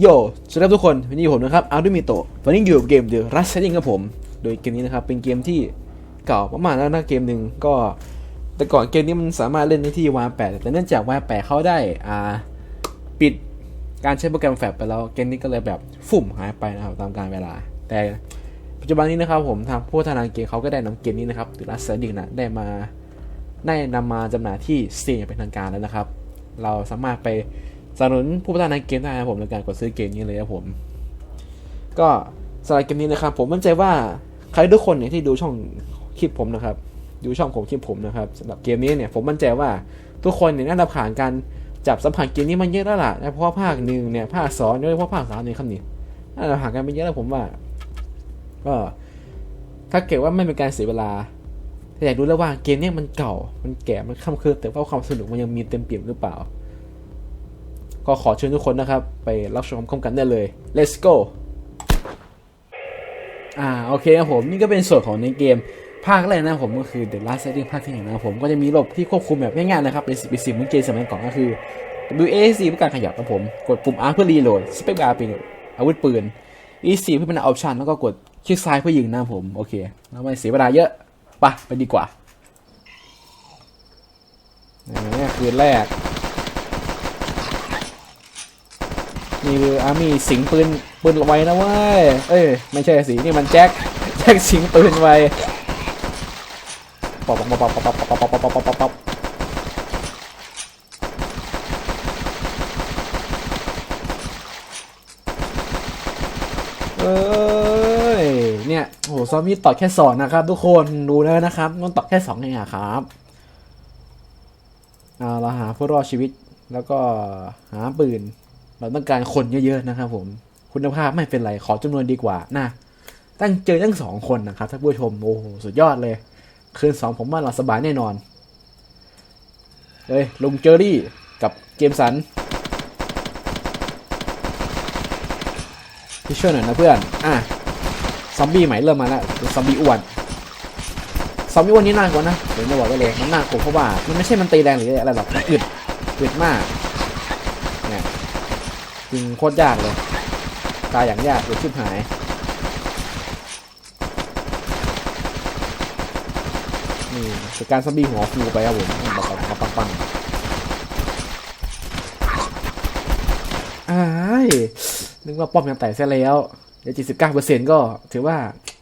โยสวัสดีครับทุกคน วันนี้ผมนะครับอาร์ดูมิโตะวันนี้อยู่กับเกม The Rust Setting ครับผม โดยเกมนี้นะครับ เป็นเกมที่เก่ามากๆแล้วนะเกมหนึ่งก็ แต่ก่อนเกมนี้มันสามารถเล่นได้ที่ Y8 แปดแต่เนื่องจาก Y8 เขาได้อ่าปิดการใช้โปรแกรมแฟลชไปแล้วเกมนี้ก็เลยแบบฟุ่มหายไปนะครับตามกาลเวลา แต่ปัจจุบันนี้นะครับผมทางผู้พัฒนาเกมเขาก็ได้นำเกมนี้นะครับ The Rust Setting นะได้มาได้นำมาจำหน่ายที่สตรีมอย่างเป็นทางการแล้วนะครับ เราสามารถไป สนับสนุนผู้พัฒนาเกมได้นะครับผมในการกดซื้อเกมนี้เลยครับผม ก็สำหรับเกมนี้นะครับ ผมมั่นใจว่าใครทุกคนเนี่ยที่ดูช่องคลิปผมนะครับ ดูช่องผมคลิปผมนะครับสำหรับเกมนี้เนี่ยผมมั่นใจว่าทุกคนเนี่ยน่าจะผ่านการจับสัมผัสเกมนี้มาเยอะแล้วล่ะนะเพราะว่าภาคหนึ่งเนี่ยภาคสองโดยเฉพาะภาคสามเนี่ยครับนี่น่าจะผ่านกันไปเยอะแล้วผมว่า ก็ ถ้าเกิดว่าไม่เป็นการเสียเวลาแต่อยากรู้แล้วว่าเกมนี้มันเก่ามันแก่มันค่ำคืนแต่ว่าความสนุกมันยังมีเต็มเปี่ยมหรือเปล่า ก็ขอเชิญทุกคนนะครับ ไปรับชมพร้อมกันได้เลย let's go อ่าโอเคครับผมนี่ก็เป็นส่วนของในเกมภาคแรกนะผมก็คือ The Last Setting ภาคที่หนึ่งนะผมก็จะมีระบบที่ควบคุมแบบง่ายๆนะครับ เป็นสิบเป็นสิบเหมือนเกมสมัยก่อนก็คือ WASD เพื่อการขยับครับผม กดปุ่ม R เพื่อรีโหลด Space Bar เป็นอาวุธปืน E4 เพื่อเป็นออปชันแล้วก็กดคลิกซ้ายเพื่อยิงนะผมโอเคแล้วไม่เสียเวลาเยอะไปไปดีกว่านี่คืนแรก นี่คืออาร์มี่สิงปืนปืนไว้นะเว้ย เอ้ยไม่ใช่สินี่มันแจ็คแจ็คสิงปืนไวป๊อปป๊อปป๊อปป๊อปป๊อปป๊อปป๊อปป๊อปป๊อปป๊อปเอ้ยเนี่ยโหซอมบี้ต่อแค่สองนะครับ ทุกคนดูแล้วนะครับมันต่อแค่สองเองอะครับเอาเราหาผู้รอดชีวิตแล้วก็หาปืน เราต้องการคนเยอะๆนะครับ ผมคุณภาพไม่เป็นไรขอจำนวนดีกว่านะตั้งเจอตั้งสองคนนะครับท่านผู้ชมโอ้โหสุดยอดเลย คืนสองผมว่าเราสบายแน่นอนเฮ้ยลุงเจอรี่กับเกมสันพี่ช่วยหน่อยนะเพื่อน อะ ซอมบี้ใหม่เริ่มมาแล้วซอมบี้อ้วน ซอมบี้อ้วนนี่น่ากลัวนะเดี๋ยวจะบอกไว้เลย มันน่ากลัวเพราะว่า มันไม่ใช่มันตีแรงหรืออะไรหรอก มันอึด อึดมาก เนี่ย ยิงโคตรยากเลย ตายอย่างยากเลยชิบหาย นี่เป็นการซอมบี้หัวฟูไปครับผมปังปังปังปังปังอ้ายนึกว่าป้อมยังแตกซะแล้วเดี๋ยว79เปอร์เซ็นต์ก็ถือว่า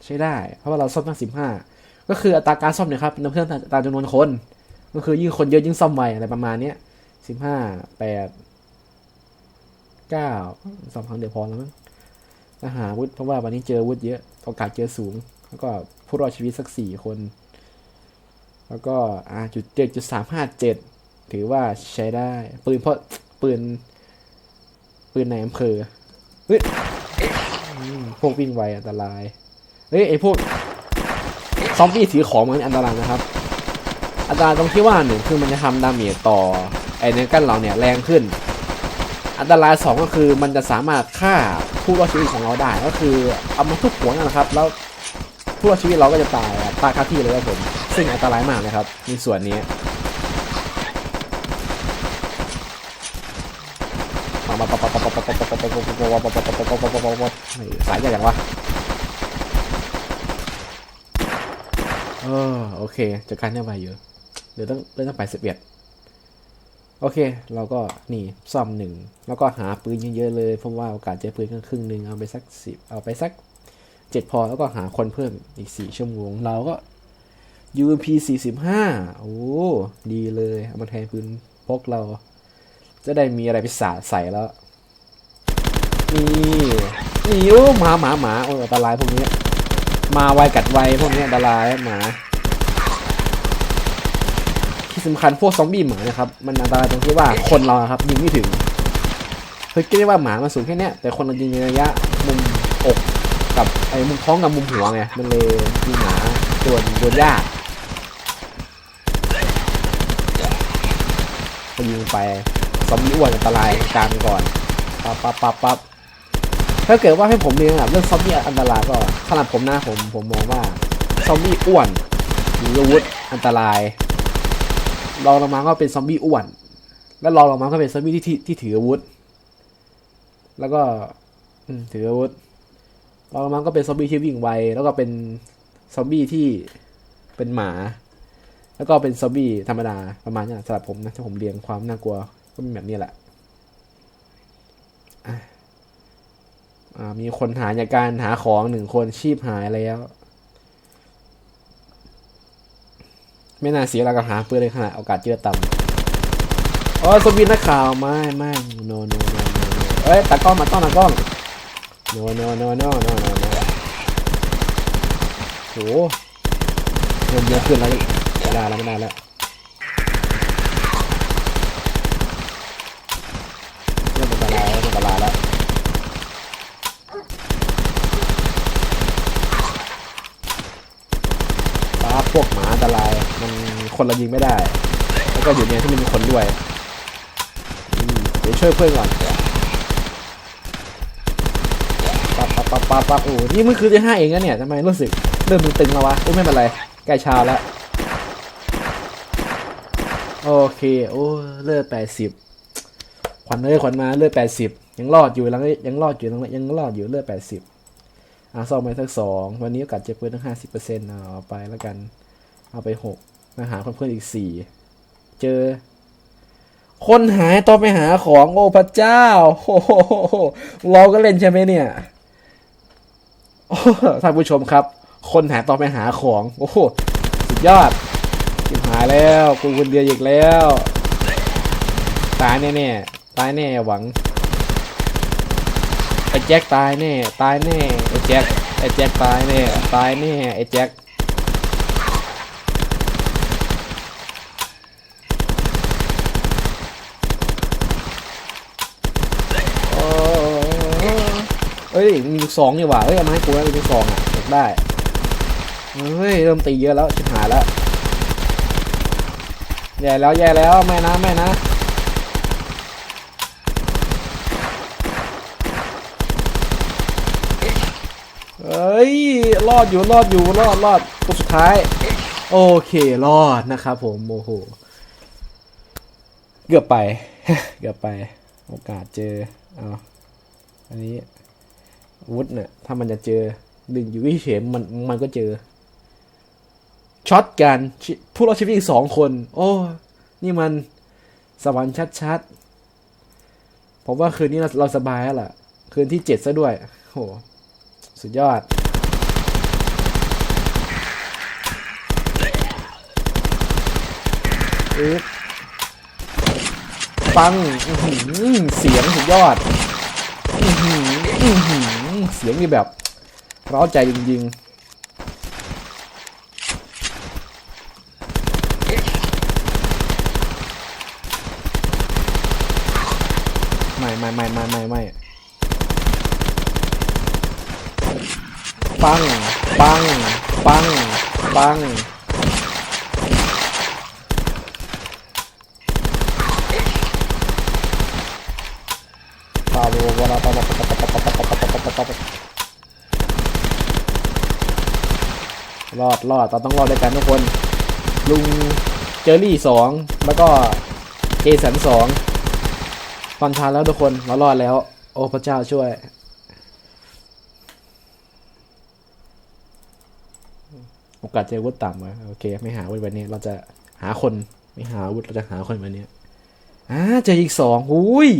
ใช้ได้ เพราะว่าเราซ่อมตั้ง15 ก็คืออัตราการซ่อมเนี่ยครับเป็นเพื่อนตามจำนวนคน ก็คือยิ่งคนเยอะยิ่งซ่อมไวอะไรประมาณเนี้ย15 8 เก้าสองครั้งเดียวพอแล้วมั้งถ้าหาวุธเพราะว่าวันนี้เจอวุธเยอะโอกาสเจอสูง แล้วก็ผู้รอดชีวิตสักสี่คน แล้วก็อ่าจุดเจ็ดจุดสามห้าเจ็ดถือว่าใช้ได้ ปืนเพราะปืน ปืนในอำเภอเฮ้ยพวกวิ่งไวอันตรายเฮ้ยไอพวกซอมบี้ถือของมันอันตรายนะครับอันตรายตรงที่ว่าหนึ่งคือมันจะทำดาเมจต่อไอเนื้อกั้นเราเนี่ยแรงขึ้น อันตรายสองก็คือมันจะสามารถฆ่าผู้รอดชีวิตของเราได้ ก็คือเอามาทุบหัวนั่นแหละครับ แล้วผู้รอดชีวิตเราก็จะตายตายคาที่เลยครับผมซึ่งอันตรายมากเลยครับ ในส่วนนี้สายใหญ่ยังวะเออโอเคจัดการได้ไวเยอะเดี๋ยวต้องเริ่มต้องไปสิบเอ็ด โอเค เราก็นี่ซ่อมหนึ่งแล้วก็หาปืนเยอะๆเลยเพราะว่าโอกาสเจอปืนก็ครึ่งหนึ่งเอาไปสักสิบเอาไปสักเจ็ดพอแล้วก็หาคนเพิ่มอีกสี่ชั่วโมงเราก็ UMP สี่สิบห้าโอ้ดีเลยเอามาแทนปืนพกเรา จะได้มีอะไรไปสาดใส่แล้ว นี่นี่โอ้หมาหมาหมาโอ้อันตรายพวกนี้ มาไวกัดไวพวกนี้อันตรายหมา ที่สำคัญพวกซอมบี้หมานะครับ มันอันตรายตรงที่ว่าคนเราอครับยิงไม่ถึงเฮ้ยคิดได้ว่าหมามันสูงแค่เนี้ยแต่คนเรายิงในระยะมุมอกกับไอ้มุมท้องกับมุมหัวไงมันเลยยิงหมาโดนโดนยากก็ยิงไปซอมบี้อ้วนอันตรายกลางก่อนปั๊บปั๊บปั๊บปั๊บถ้าเกิดว่าให้ผมเรียนแบบเรื่องซอมบี้อันตรายก็ขนาดผมนะผมผมมองว่าซอมบี้อ้วนมีอาวุธอันตราย รองลงมาก็เป็นซอมบี้อ้วน และรองลงมาก็เป็นซอมบี้ที่ที่ที่ถืออาวุธ แล้วก็อืมถืออาวุธต่อมาก็เป็นซอมบี้ที่วิ่งไว แล้วก็เป็นซอมบี้ที่เป็นหมา แล้วก็เป็นซอมบี้ธรรมดาประมาณนี้สำหรับผมนะถ้าผมเรียงความน่ากลัวก็เป็นแบบนี้แหละมีคนหายจากการหาของหนึ่งคนชีพหายแล้ว ไม่น่าเสียเวลากับหาปืนเลยขนาดโอกาสเจอต่ำอ๋อซอมบี้นักข่าวไม่ไม่ no no no no เอ้ยตากล้องมาต้องตากล้อง no no no no no no no โหเริ่มเยอะขึ้นแล้วนี่ไม่ได้แล้วไม่ได้แล้วเริ่มอันตราแล้วเริ่มอันตราแล้วป้าพวกหมาอันตราย คนเรายิงไม่ได้ แล้วก็อยู่ในที่มันมีคนด้วยเดี๋ยวช่วยเพื่อนก่อนปั๊บปั๊บปั๊บปั๊บปั๊บโอ้นี่มันคือที่ห้าเองนะเนี่ยทำไมรู้สึกเริ่มตึงแล้ววะโอ้ไม่เป็นไรใกล้เช้าแล้วโอเคโอ้เลือดแปดสิบขวัญเอ้ยขวัญมาเลือดแปดสิบยังรอดอยู่แล้วยังรอดอยู่ยังรอดอยู่เลือดแปดสิบอะซ่อมไปสักสองวันนี้โอกาสเจ็บปืนตั้งห้าสิบเปอร์เซ็นต์เอาไปแล้วกัน เอาไปหก มาหาเพื่อนอีกสี่เจอ คนหายตอนไปหาของโอ้พระเจ้าโอ้โหเราก็เล่นใช่ไหมเนี่ยโอ้ท่านผู้ชมครับ คนหายตอนไปหาของ โอ้โหสุดยอดชิบหายแล้วกูคนเดียวอีกแล้ว ตายแน่ๆตายแน่หวังไอ้แจ็คตายแน่ ตายแน่ไอ้แจ็คไอ้แจ็คตายแน่ ตายแน่ไอ้แจ็ค โอ้ เอ้ยมีลูกสองนี่ว่าเอ้ยเอามาให้กูนะมีลูกสองอะอยากได้เฮ้ยเริ่มตีเยอะแล้วชิบหายแล้วแย่แล้วแย่แล้วไม่นะไม่นะเอ้ยรอดอยู่รอดอยู่รอดรอดตัวสุดท้าย โอเครอดนะครับผมโมโหเกือบไป เกือบไป โอกาสเจอเอาอันนี้ วุธเนี่ยถ้ามันจะเจอดึงอยู่วิเฉยๆมันมันก็เจอช็อตกันผู้รอดชีวิตอีกสองคน โอ้ นี่มันสวรรค์ชัดๆ ผมว่าคืนนี้เราเราสบายแล้วล่ะ คืนที่เจ็ดซะด้วย โห สุดยอด อึ๊บปังอือหือเสียงสุดยอด อือหือ เสียงนี่แบบร้าใจจริงๆ ไม่ไม่ไม่ไม่ไม่ไม่ปัง ปัง ปัง ปัง ปาโลวาราปาปาปาปาปาปา ปาปาปรอดรอดเราต้องรอดด้วยกันทุกคน ลุงเจอรี่สองแล้วก็เจสันสองตอนทานแล้วทุกคนเรารอดแล้ว โอ้พระเจ้าช่วย โอกาสเจอวุธต่ำอะโอเค ไม่หาวุธวันนี้ เราจะหาคนไม่หาวุธเราจะหาคนวันนี้อ่าเจออีกสองอุ้ย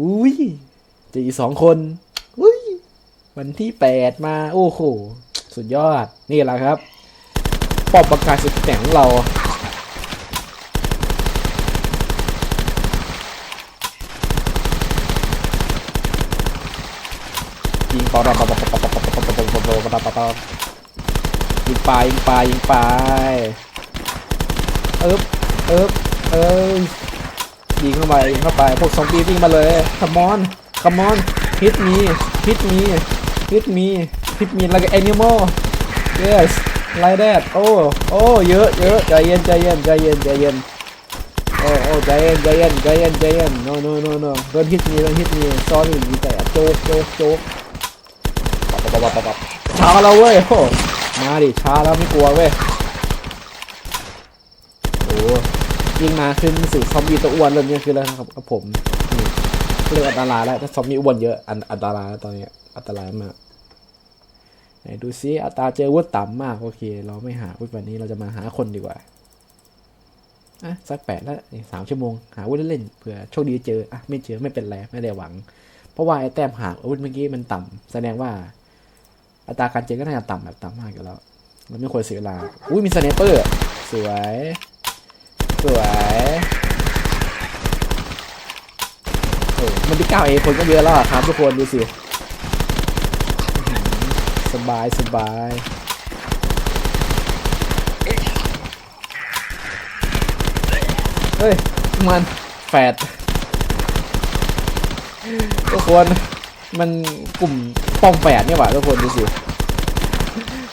อุ้ย จออีกสองคนอุ้ยวันที่แปดมา โอ้โห สุดยอด นี่แหละครับปอบประกาศสุดแต่งของเรายิงปอปอปอปอปอปอปอปอปอปอปอปอปอปอปอปอยิงไปยิงไปยิงไปเอิบเอิบเอ้ยยิงเข้าไปยิงเข้าไป พวกซอมบี้วิ่งมาเลย come on come on hit me hit me hit me hit me like an animal yes like that โอ้โอ้เยอะเยอะใจเย็นใจเย็นใจเย็นใจเย็นโอ้โอ้ใจเย็นใจเย็นใจเย็นใจเย็น no no no no don't hit me don't hit me sorry มีแต่โจ๊กโจ๊กโจ๊กปับปับปับปับช้าแล้วเว้ยโอ้มาดิช้าแล้วไม่กลัวเว้ยโอ้ยิ่งมาขึ้นสู่ซอมบี้ตัวอ้วนเริ่มเนี่ยคือแล้วครับผม เรื่องอันตรายแล้วถ้าซอมมีอ้วนเยอะอันอันตรายตอนนี้อันตรายมากดูซิอัตราเจอวุฒต่ำมากโอเค เราไม่หาวุฒวันนี้เราจะมาหาคนดีกว่าอะสักแปดแล้วสามชั่วโมง หาวุฒเล่นเผื่อโชคดีเจออะไม่เจอไม่เป็นไรไม่ได้หวัง เพราะว่าไอ้แต้มหาอาวุธเมื่อกี้มันต่ำ แสดงว่า อัตราการเจอก็น่าจะต่ำแบบต่ำมากอยู่แล้วเราไม่ควรเสียเวลาอุ้ยมีสเนเปอร์ สวย สวย มันที่เก้าเอคนก็เยอะแล้วอะครับทุกคนดูสิสบายสบายเฮ้ย มันแฟดทุกคนมันกลุ่มป้องแปดเนี่ยว่ะทุกคนดูสิ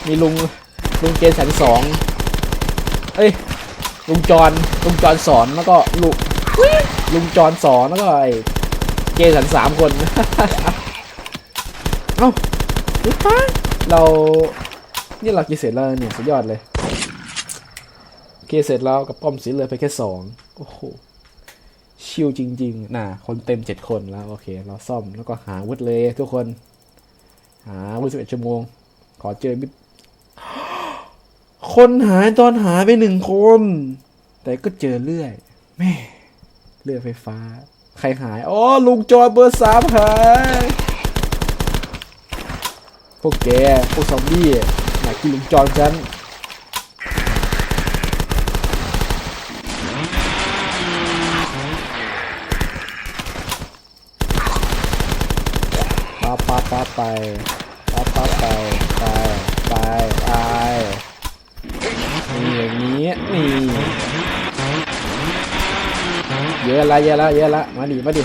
มีลุงลุงเกณฑ์แสนสองเฮ้ยลุงจอนลุงจอนสอนแล้วก็ลุงลุงจอนสอนแล้วก็ไอ เจสันสามคน เอ้าเรานี่เราเกเสร็จแล้วเนี่ยสุดยอดเลยเกเสร็จแล้วกับป้อมสีเหลือไปแค่สองโอ้โหชิวจริง ๆ น่ะ คนเต็มเจ็ดคนแล้วโอเค เราซ่อมแล้วก็หาวุฒเลยทุกคน หาวุฒสิบเอ็ดชั่วโมง ขอเจอมิคนหายตอนหายไปหนึ่งคน แต่ก็เจอเรื่อย แม่เรื่อยไฟฟ้า ใครหาย อ๋อ ลุงจอยเบอร์สามหาย พวกแก พวกซอมบี้มากินลุงจอยฉันปาปาปาไปปาปาไป ไป ไป ไปนี่อย่างนี้ นี่ เยอะละเยอะละเยอะละมาดิมาดิ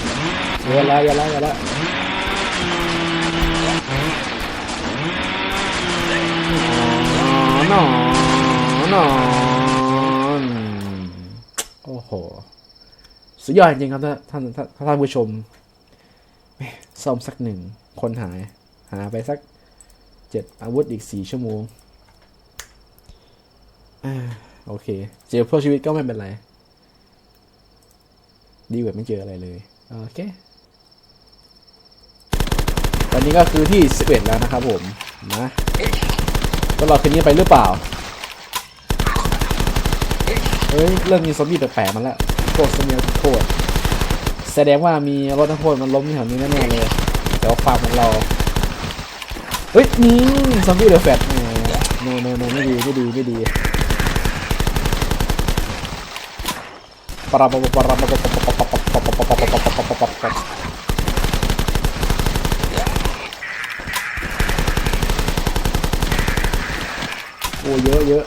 เยอะละเยอะละเยอะละนอนนอนโอ้โห สุดยอดจริงครับท่านท่านท่านผู้ชมซ่อมสักหนึ่งคนหาย หาไปสักเจ็ดอาวุธอีกสี่ชั่วโมงโอเค เจอเพื่อชีวิตก็ไม่เป็นไร ดีเว่าไม่เจออะไรเลย โอเค ตอนนี้ก็คือที่ 11 แล้วนะครับผม มาก็รอคืนนี้ไปหรือเปล่า เฮ้ย เริ่มมีซอมบี้แปลกๆมาแล้วโคตรอมบี้โคตรแสดงว่ามีรถทั้งโคตรมันล้มอย่ถวนี้แน่เลยเดี๋ยวความของเรา เฮ้ยนี่ซอมบี้เดือดแฝดโนโนโนไม่ดีไม่ดีไม่ดีปราบปราบปราบปราบ โอ้เยอะเยอะ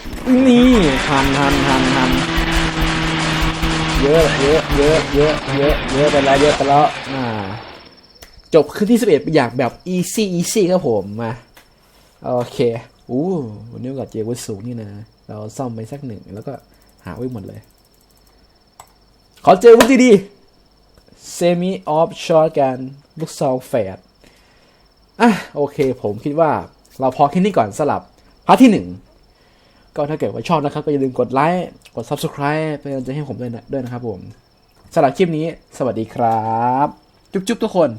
นี่ทันทันทันทันเยอะเยอะเยอะเยอะเยอะเยอะไปแล้วเยอะไปแล้วอ่าจบขึ้นที่สิบเอ็ดอย่างแบบ easy easy ครับผมมาโอเคอู้วันนี้กับเจวุฒสูงนี่นะ เราซ่อมไปสักหนึ่งแล้วก็หาไว้หมดเลย ขอเจอวุธดีเซมิออฟช็อตกันลูกซองแฝดอะโอเคผมคิดว่าเราพอแค่นี้ก่อนสลับพาร์ทที่หนึ่งก็ถ้าเกิดว่าชอบนะครับก็อย่าลืมกดไลค์กด Subscribe เป็นกำลังใจให้ผมด้วยนะด้วยนะครับผมสำหรับคลิปนี้ สวัสดีครับ จุ๊บๆทุกคน